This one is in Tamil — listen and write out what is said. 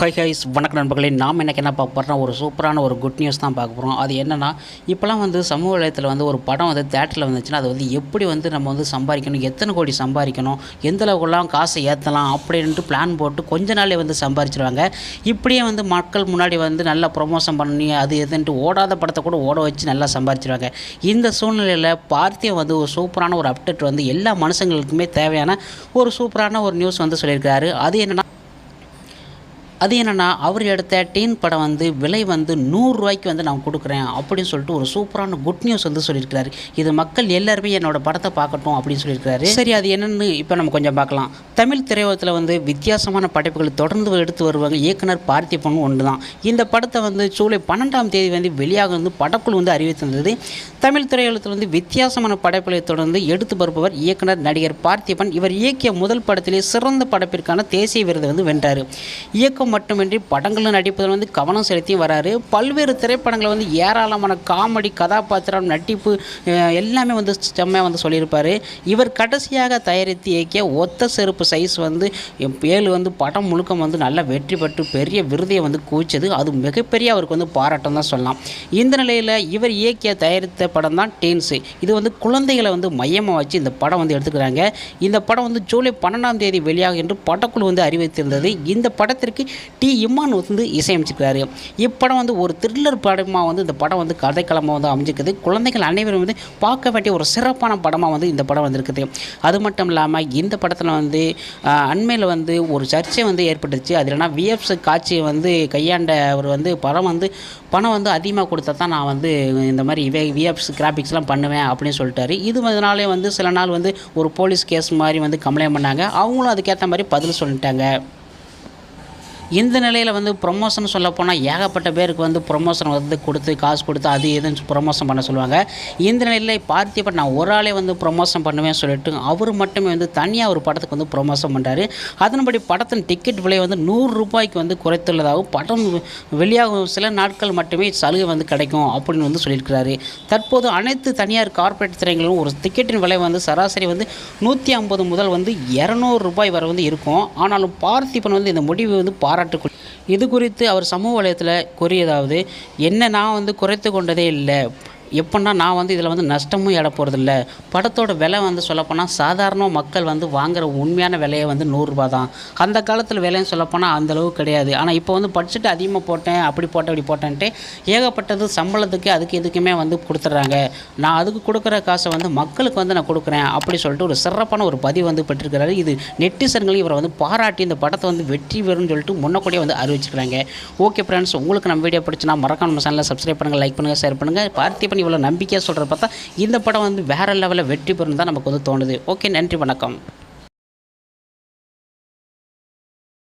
ஹாய் ஹைஸ் வணக்க நண்பர்களே. நாம் எனக்கு என்ன பார்க்க போகிறோம் ஒரு சூப்பரான ஒரு குட் நியூஸ் தான் பார்க்க போகிறோம் அது என்னென்னா இப்போலாம் வந்து சமூக வலையத்தில் வந்து ஒரு படம் வந்து தேட்டரில் வந்துச்சுன்னா அது வந்து எப்படி வந்து நம்ம வந்து சம்பாதிக்கணும் எத்தனை கோடி சம்பாதிக்கணும் எந்த அளவுக்குலாம் காசை ஏற்றலாம் அப்படின்ட்டு பிளான் போட்டு கொஞ்ச நாளே வந்து சம்பாரிச்சிருவாங்க இப்படியே வந்து மக்கள் முன்னாடி வந்து நல்லா ப்ரொமோஷன் பண்ணி அது எதுன்ட்டு ஓடாத படத்தை கூட ஓட வச்சு நல்லா சம்பாரிச்சிருவாங்க இந்த சூழ்நிலையில் பார்த்தியம் வந்து ஒரு சூப்பரான ஒரு அப்டேட் வந்து எல்லா மனுஷங்களுக்குமே தேவையான ஒரு சூப்பரான ஒரு நியூஸ் வந்து சொல்லியிருக்காரு அது என்னென்னா அது என்னென்னா அவர் எடுத்த டீன் படம் வந்து விலை வந்து நூறுரூவாய்க்கு வந்து நான் கொடுக்குறேன் அப்படின்னு சொல்லிட்டு ஒரு சூப்பரான குட் நியூஸ் வந்து சொல்லியிருக்கிறாரு. இது மக்கள் எல்லாருமே என்னோட படத்தை பார்க்கட்டும் அப்படின்னு சொல்லியிருக்காரு சரி அது என்னென்னு இப்போ நம்ம கொஞ்சம் பார்க்கலாம். தமிழ் திரையுலகத்தில் வந்து வித்தியாசமான படைப்புகளை தொடர்ந்து எடுத்து வருவாங்க. இயக்குனர் பார்த்திபன் ஒன்று தான் இந்த படத்தை வந்து ஜூலை பன்னெண்டாம் தேதி வந்து வெளியாக வந்து படக்குழு வந்து அறிவித்திருந்தது. தமிழ் திரையுலகத்தில் வந்து வித்தியாசமான படைப்புகளை தொடர்ந்து எடுத்து வருபவர் இயக்குனர் நடிகர் பார்த்திபன். இவர் இயக்கிய முதல் படத்திலே சிறந்த படைப்பிற்கான தேசிய விருது வந்து வென்றார். இயக்கம் மட்டுமின்றி படங்களில் நடிப்பதில் வந்து கவனம் செலுத்தி வராரு. பல்வேறு திரைப்படங்களை வந்து ஏராளமான காமெடி கதாபாத்திரம் நடிப்பு எல்லாமே வந்து செம்மையாக வந்து சொல்லியிருப்பார். இவர் கடைசியாக தயாரித்து இயக்கிய ஒத்த செருப்பு சைஸ் வந்து ஏழு வந்து படம் முழுக்க வந்து நல்லா வெற்றி பெற்று பெரிய விருதையை வந்து குவிச்சது. அது மிகப்பெரிய அவருக்கு வந்து பாராட்டம் தான் சொல்லலாம். இந்த நிலையில் இவர் இயக்கிய தயாரித்த படம் தான் டேன்ஸு. இது வந்து குழந்தைகளை வந்து மையமாக வச்சு இந்த படம் வந்து எடுத்துக்கிறாங்க. இந்த படம் வந்து ஜூலை பன்னெண்டாம் தேதி வெளியாகும் என்று படக்குழு வந்து அறிவித்திருந்தது. இந்த படத்திற்கு டி இம்மான் வந்து இசையமைச்சிருக்கிறாரு இப்படம் வந்து ஒரு த்ரில்லர் படமாக வந்து இந்த படம் வந்து கதைக்களமாக வந்து அமைஞ்சிருக்குது. குழந்தைகள் அனைவரும் வந்து பார்க்க வேண்டிய ஒரு சிறப்பான படமாக வந்து இந்த படம் வந்திருக்குது. அது மட்டும் இல்லாமல் இந்த படத்தில் வந்து அண்மையில் வந்து ஒரு சர்ச்சை வந்து ஏற்பட்டுச்சு அது விஎஃப்ஸ் காட்சியை வந்து கையாண்ட அவர் வந்து படம் வந்து பணம் வந்து அதிகமாக கொடுத்தா தான் நான் வந்து இந்த மாதிரி வே விஎஃப்ஸ் கிராஃபிக்ஸ்லாம் பண்ணுவேன் அப்படின்னு சொல்லிட்டாரு. இது அதனாலே வந்து சில நாள் வந்து ஒரு போலீஸ் கேஸ் மாதிரி வந்து கம்ப்ளைண்ட் பண்ணாங்க. அவங்களும் அதுக்கேற்ற மாதிரி பதில் சொல்லிட்டாங்க. இந்த நிலையில் வந்து ப்ரொமோஷன் சொல்ல போனால் ஏகப்பட்ட பேருக்கு வந்து ப்ரொமோஷன் வந்து கொடுத்து காசு கொடுத்து அது எதுன்னு ப்ரொமோஷன் பண்ண சொல்லுவாங்க. இந்த நிலையில் பார்த்திபன் நான் ஒரு ஆளே வந்து ப்ரொமோஷன் பண்ணுவேன் சொல்லிட்டு அவர் மட்டுமே வந்து தனியாக ஒரு படத்துக்கு வந்து ப்ரொமோஷன் பண்ணுறாரு அதன்படி படத்தின் டிக்கெட் விலை வந்து நூறு ரூபாய்க்கு வந்து குறைத்துள்ளதாகவும் படம் வெளியாகும் சில நாட்கள் மட்டுமே சலுகை வந்து கிடைக்கும் அப்படின்னு வந்து சொல்லியிருக்கிறாரு. தற்போது அனைத்து தனியார் கார்ப்பரேட் திரைகளிலும் ஒரு டிக்கெட்டின் விலை வந்து சராசரி வந்து நூற்றி ஐம்பது முதல் வந்து இரநூறு ரூபாய் வரை வந்து இருக்கும். ஆனாலும் பார்த்திபன் வந்து இந்த முடிவு வந்து பாராட்டு இது குறித்து அவர் சமூக வலையத்தில் கூறியதாவது என்ன நான் வந்து குறைத்து கொண்டதே இல்லை. எப்படின்னா நான் வந்து இதில் வந்து நஷ்டமும் எட போகிறதில்ல படத்தோட விலை வந்து சொல்லப்போனால் சாதாரணமாக மக்கள் வந்து வாங்குகிற உண்மையான விலையை வந்து நூறுரூபா தான். அந்த காலத்தில் விலைன்னு சொல்லப்போனால் அந்த கிடையாது. ஆனால் இப்போ வந்து படிச்சுட்டு அதிகமாக போட்டேன் அப்படி போட்டேன் இப்படி போட்டேன்ட்டு ஏகப்பட்டது சம்பளத்துக்கு அதுக்கு எதுக்குமே வந்து கொடுத்துட்றாங்க. நான் அதுக்கு கொடுக்குற காசை வந்து மக்களுக்கு வந்து நான் கொடுக்குறேன் அப்படி சொல்லிட்டு ஒரு சிறப்பான ஒரு பதிவு வந்து பெற்றிருக்கிறாரு. இது நெட்டிசன்கள் இவரை வந்து பாராட்டி இந்த படத்தை வந்து வெற்றி பெறும்னு சொல்லிட்டு முன்னக்கூடியே வந்து அறிவிச்சிருக்காங்க ஓகே ஃப்ரெண்ட்ஸ் உங்களுக்கு நம்ம வீடியோ பிடிச்சினா மறக்காம நம்ம சேனலை சப்ஸ்கிரைப் பண்ணுங்கள் லைக் பண்ணுங்கள் ஷேர் பண்ணுங்கள் பார்த்திபன் இவ்வளோ நம்பிக்கையாக சொல்கிறத பார்த்தா இந்த படம் வந்து வேறு லெவலில் வெற்றி பெறும் தான் நமக்கு வந்து தோணுது. ஓகே நன்றி வணக்கம்.